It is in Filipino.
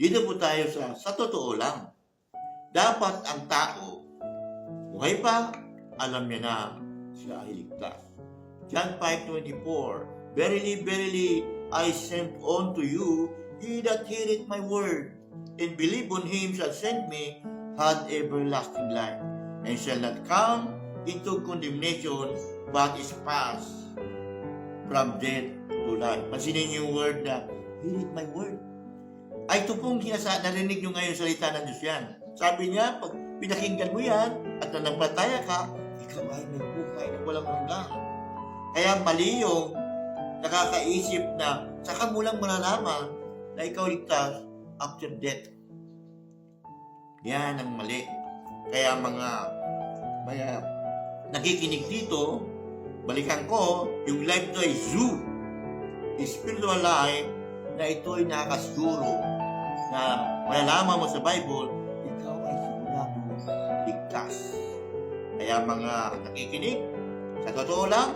dito po tayo sa, sa totoo lang. Dapat ang tao, buhay pa, alam niya na siya ay ligtas. John 5.24 Verily, verily, I send unto you he that heareth my word, and believe on him shall send me, had everlasting life, and shall not come into condemnation, but is passed from death to life. Pansinin niyo yung word na, heareth my word. Ay, ito pong kinasa, narinig niyo ngayon salita ng Diyos yan. Sabi niya, pag pinakinggan mo yan, at nanampataya ka, ikaw ay may buhay na walang hanggan. Kaya mali yung nakakaisip na saka mo lang malalaman na ikaw ligtas after death. Yan ang mali. Kaya mga mga nakikinig dito, balikan ko, yung life to ay zoo. Spiritual life na ito ay nakasiguro na malalaman mo sa Bible, ikaw ay sigurado ligtas. Kaya mga nakikinig, sa totoo lang,